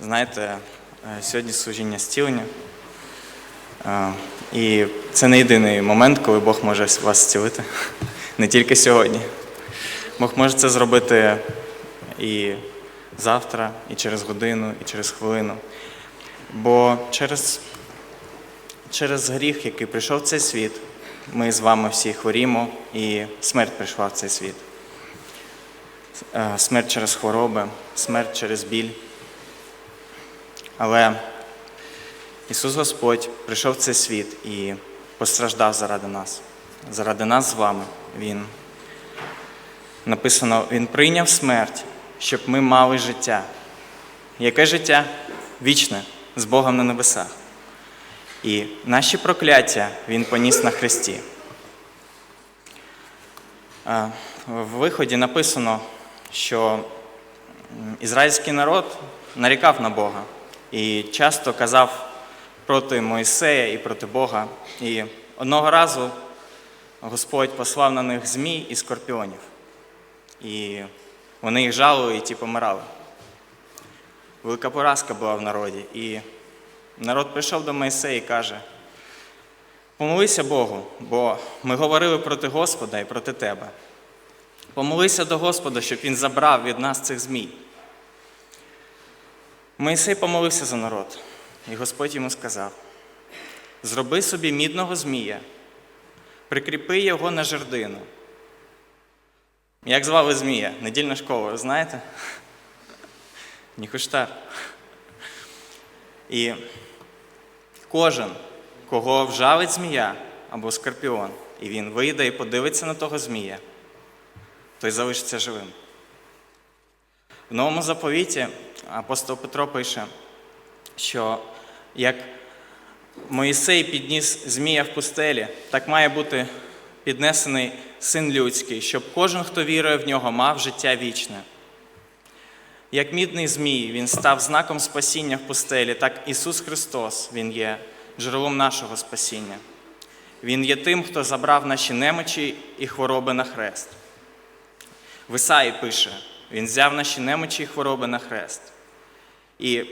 Знаєте, е, сьогодні служіння зцілення. Е, І це не єдиний момент, коли Бог може вас зцілити. Не тільки сьогодні. Бог може це зробити і завтра, і через годину, і через хвилину. Бо через, через гріх, який прийшов в цей світ, ми з вами всі хворімо, і смерть прийшла в цей світ. Е, Смерть через хвороби, смерть через біль. Але Ісус Господь прийшов в цей світ і постраждав заради нас. Заради нас з вами. Він написано, Він прийняв смерть, щоб ми мали життя. Яке життя? Вічне, з Богом на небесах. І наші прокляття Він поніс на хресті. Е, В виході написано, що ізраїльський народ нарікав на Бога і часто казав проти Моїсея і проти Бога. І одного разу Господь послав на них змій і скорпіонів. І вони їх жалили і ті помирали. Велика поразка була в народі. І народ прийшов до Моїсея і каже: Помолися Богу, бо ми говорили проти Господа і проти тебе. Помолися до Господа, щоб Він забрав від нас цих змій. Моїсей помолився за народ, і Господь йому сказав: Зроби собі мідного змія, прикріпи його на жердину. Як звали Змія? Недільна школа, ви знаєте? Ніхуштар. І кожен, кого вжалить змія або скорпіон, і він вийде і подивиться на того змія, той залишиться живим. В новому заповіті апостол Петро пише, що як Моїсей підніс змія в пустелі, так має бути піднесений син людський, щоб кожен, хто вірує в нього, мав життя вічне. Як мідний змій, він став знаком спасіння в пустелі, так Ісус Христос, Він є джерелом нашого спасіння. Він є тим, хто забрав наші немочі і хвороби на хрест. В Ісаї пише, Він взяв наші немочі і хвороби на хрест. І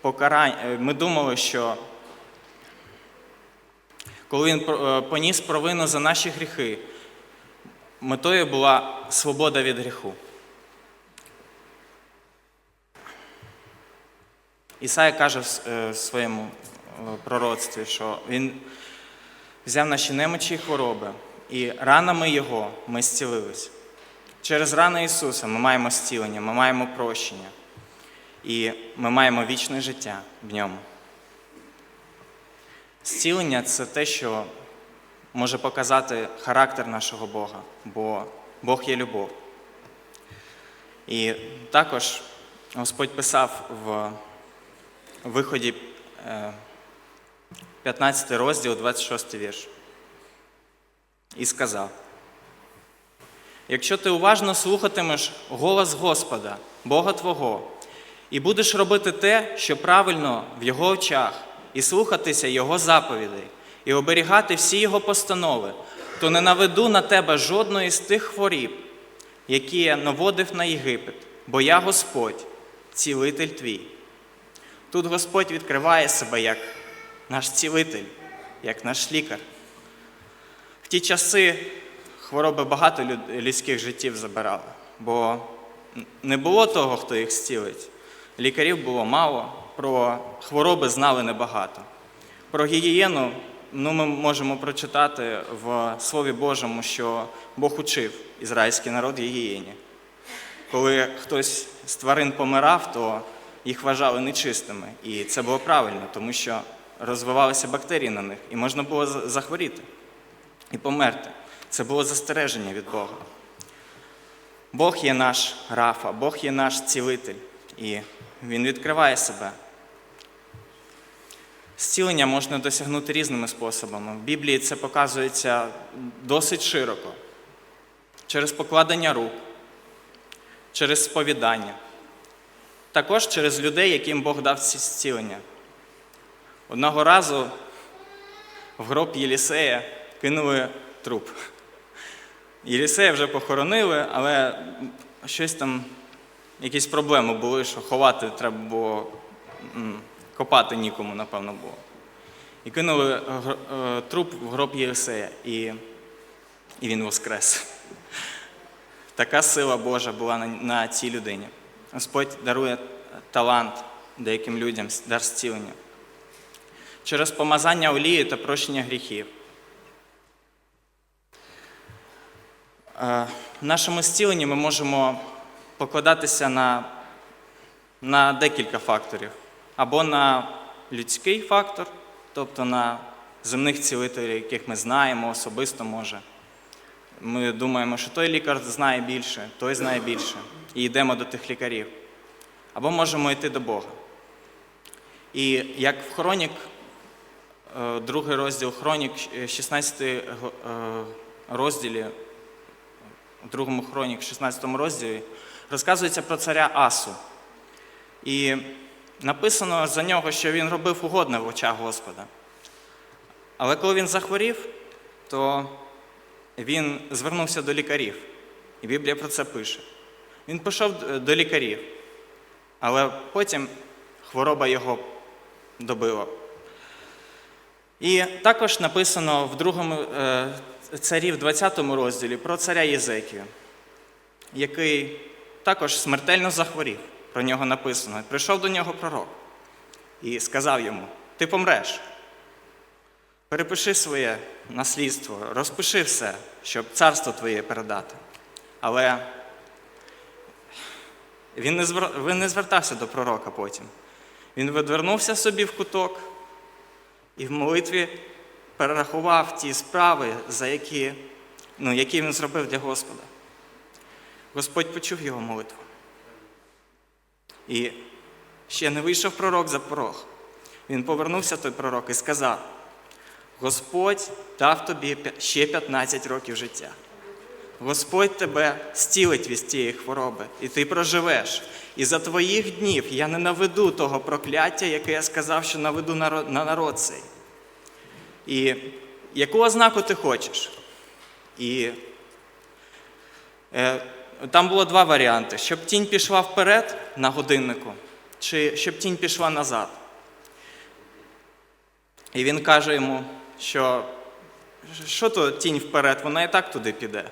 покарання, ми думали, що коли він е, поніс провину за наші гріхи, метою була свобода від гріху. Ісая каже в е, своєму е, пророцтві, що Він взяв наші немочі і хвороби, і ранами Його ми зцілились. Через рани Ісуса ми маємо зцілення, ми маємо прощення, і ми маємо вічне життя в ньому. Зцілення це те, що може показати характер нашого Бога, бо Бог є любов. І також Господь писав в виході е, 15 розділ, 26 вірш. І сказав: Якщо ти уважно слухатимеш голос Господа, Бога Твого, і будеш робити те, що правильно в Його очах, і слухатися Його заповідей, і оберігати всі Його постанови, то не наведу на тебе жодної з тих хворіб, які я наводив на Єгипет, бо я Господь, цілитель твій. Тут Господь відкриває себе як наш цілитель, як наш лікар. В ті часи хвороби багато людських життів забирали, бо не було того, хто їх зцілить. Лікарів було мало, про хвороби знали небагато. Про гігієну ну, ми можемо прочитати в Слові Божому, що Бог учив ізраїльський народ гігієні. Коли хтось з тварин помирав, то їх вважали нечистими. І це було правильно, тому що розвивалися бактерії на них, і можна було захворіти і померти. Це було застереження від Бога. Бог є наш Рафа, Бог є наш цілитель, і Він відкриває себе. Зцілення можна досягнути різними способами. В Біблії це показується досить широко. Через покладення рук, через сповідання, також через людей, яким Бог дав ці зцілення. Одного разу в гроб Єлісея кинули труп. Єлісея вже похоронили, але щось там, якісь проблеми були, що ховати треба було копати нікому, напевно, було. І кинули е, е, труп в гроб Єлисея, і, і він воскрес. Така сила Божа була на, на цій людині. Господь дарує талант деяким людям, дар зцілення. Через помазання олії та прощення гріхів. В нашому зціленні ми можемо покладатися на, на декілька факторів. Або на людський фактор, тобто на земних цілителів, яких ми знаємо особисто може. Ми думаємо, що той лікар знає більше, той знає більше, і йдемо до тих лікарів. Або можемо йти до Бога. І як в Хронік, е, другий розділ Хронік, е, 16 е, розділі, у другому Хронік, 16 розділі, розказується про царя Асу. І написано за нього, що він робив угодне в очах Господа. Але коли він захворів, то він звернувся до лікарів. І Біблія про це пише. Він пішов до лікарів, але потім хвороба його добила. І також написано в другому е, царі, в 20 розділі про царя Єзекію, який також смертельно захворів. Про нього написано. Прийшов до нього пророк і сказав йому: Ти помреш. Перепиши своє наслідство, розпиши все, щоб царство твоє передати. Але він не, він не звертався до пророка потім. Він відвернувся собі в куток і в молитві перерахував ті справи, за які, ну, які він зробив для Господа. Господь почув його молитву. І ще не вийшов пророк за порог. Він повернувся той пророк і сказав: Господь дав тобі ще 15 років життя. Господь тебе стілить від цієї хвороби, і ти проживеш. І за твоїх днів я не наведу того прокляття, яке я сказав, що наведу на народ цей. І яку ознаку ти хочеш? І е, там було два варіанти: щоб тінь пішла вперед на годиннику, чи щоб тінь пішла назад. І він каже йому, що що то тінь вперед, вона і так туди піде.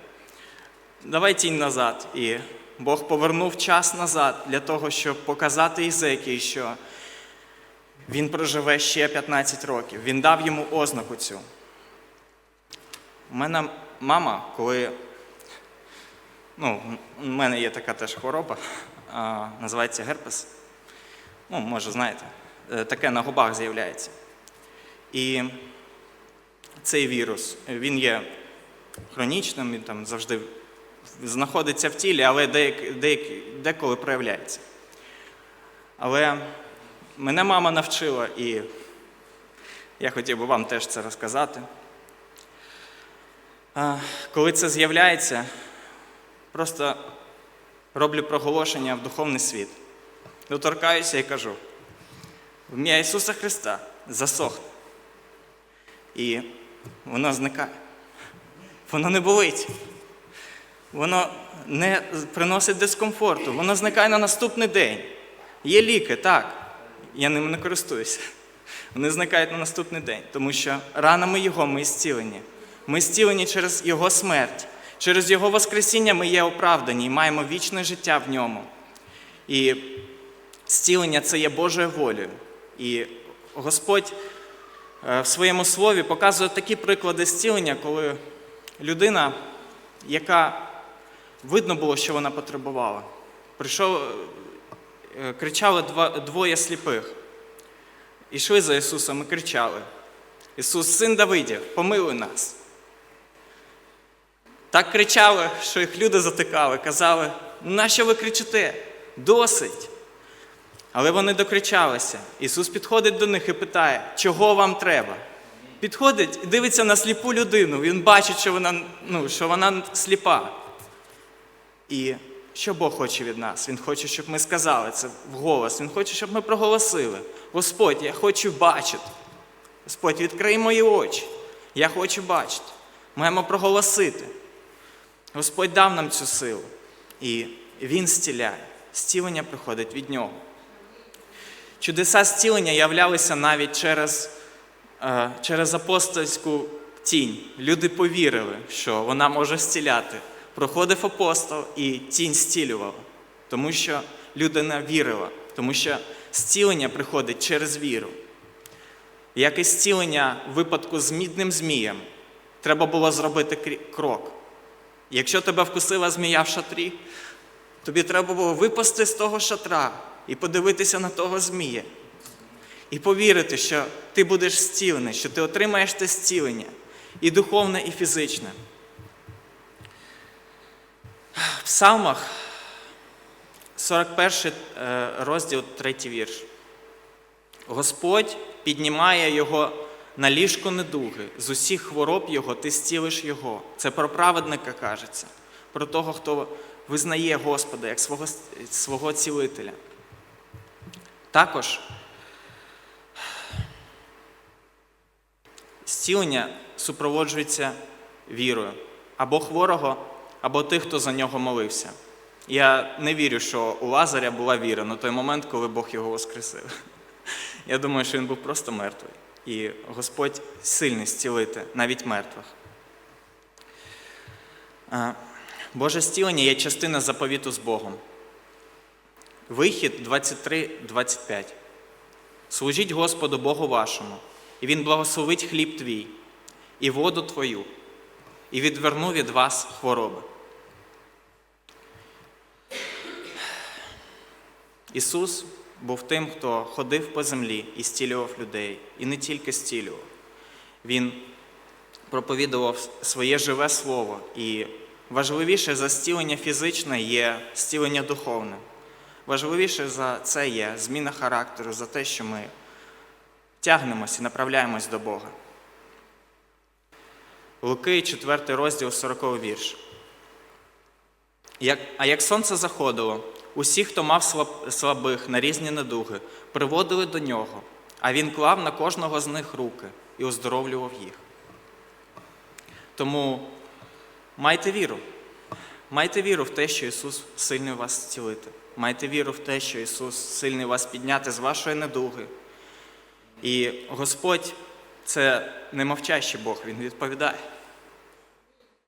Давай тінь назад. І Бог повернув час назад для того, щоб показати Ізекії, що він проживе ще 15 років. Він дав йому ознаку цю. У мене мама, коли. Ну, у мене є така теж хвороба, а, називається герпес. Ну, може, знаєте, е, таке на губах з'являється. І цей вірус, він є хронічним, він там завжди знаходиться в тілі, але деяк, деяк, деколи проявляється. Але мене мама навчила, і я хотів би вам теж це розказати. Коли це з'являється, просто роблю проголошення в духовний світ. Доторкаюся і кажу: в ім'я Ісуса Христа засохне. І воно зникає. Воно не болить. Воно не приносить дискомфорту, воно зникає на наступний день. Є ліки, так. Я ними не користуюся. Вони зникають на наступний день, тому що ранами Його ми зцілені. Ми зцілені через Його смерть. Через Його Воскресіння ми є оправдані і маємо вічне життя в ньому. І зцілення це є Божою волею. І Господь е, в своєму слові показує такі приклади зцілення, коли людина, яка видно було, що вона потребувала, прийшов, е, кричали двоє сліпих. Ішли за Ісусом і кричали: Ісус, син Давидів, помилуй нас. Так кричали, що їх люди затикали, казали, «Ну, нащо ви кричите? Досить. Але вони докричалися. Ісус підходить до них і питає, чого вам треба? Підходить і дивиться на сліпу людину. Він бачить, що вона, ну, що вона сліпа. І що Бог хоче від нас? Він хоче, щоб ми сказали це вголос. Він хоче, щоб ми проголосили. Господь, я хочу бачити. Господь, відкрий мої очі. Я хочу бачити. Маємо проголосити. Господь дав нам цю силу. І Він зціляє. Зцілення приходить від нього. Чудеса зцілення являлися навіть через, е, через апостольську тінь. Люди повірили, що вона може зціляти. Проходив апостол і тінь зцілювала, тому що людина вірила, тому що зцілення приходить через віру. Як і зцілення в випадку з мідним змієм, треба було зробити крок. Якщо тебе вкусила змія в шатрі, тобі треба було випасти з того шатра і подивитися на того змія. І повірити, що ти будеш зцілений, що ти отримаєш те зцілення і духовне, і фізичне. Псалмах 41 е, розділ, 3 вірш. Господь піднімає його на ліжко недуги, з усіх хвороб його ти зцілиш його. Це про праведника кажеться, про того, хто визнає Господа як свого, свого цілителя. Також зцілення супроводжується вірою або хворого, або тих, хто за нього молився. Я не вірю, що у Лазаря була віра на той момент, коли Бог його воскресив. Я думаю, що він був просто мертвий. І Господь сильний зцілити навіть мертвих. Боже зцілення є частина заповіту з Богом. Вихід 23-25. Служіть Господу Богу вашому, і Він благословить хліб твій, і воду твою, і відверну від вас хвороби. Ісус був тим, хто ходив по землі і зцілював людей, і не тільки зцілював. Він проповідував своє живе слово, і важливіше за зцілення фізичне є зцілення духовне. Важливіше за це є зміна характеру, за те, що ми тягнемося і направляємось до Бога. Луки, 4 розділ, 40 вірш. А як сонце заходило, усі, хто мав слаб, слабих на різні недуги, приводили до нього, а він клав на кожного з них руки і оздоровлював їх. Тому майте віру. Майте віру в те, що Ісус сильний вас зцілити. Майте віру в те, що Ісус сильний вас підняти з вашої недуги. І Господь це не мовчащий Бог, Він відповідає.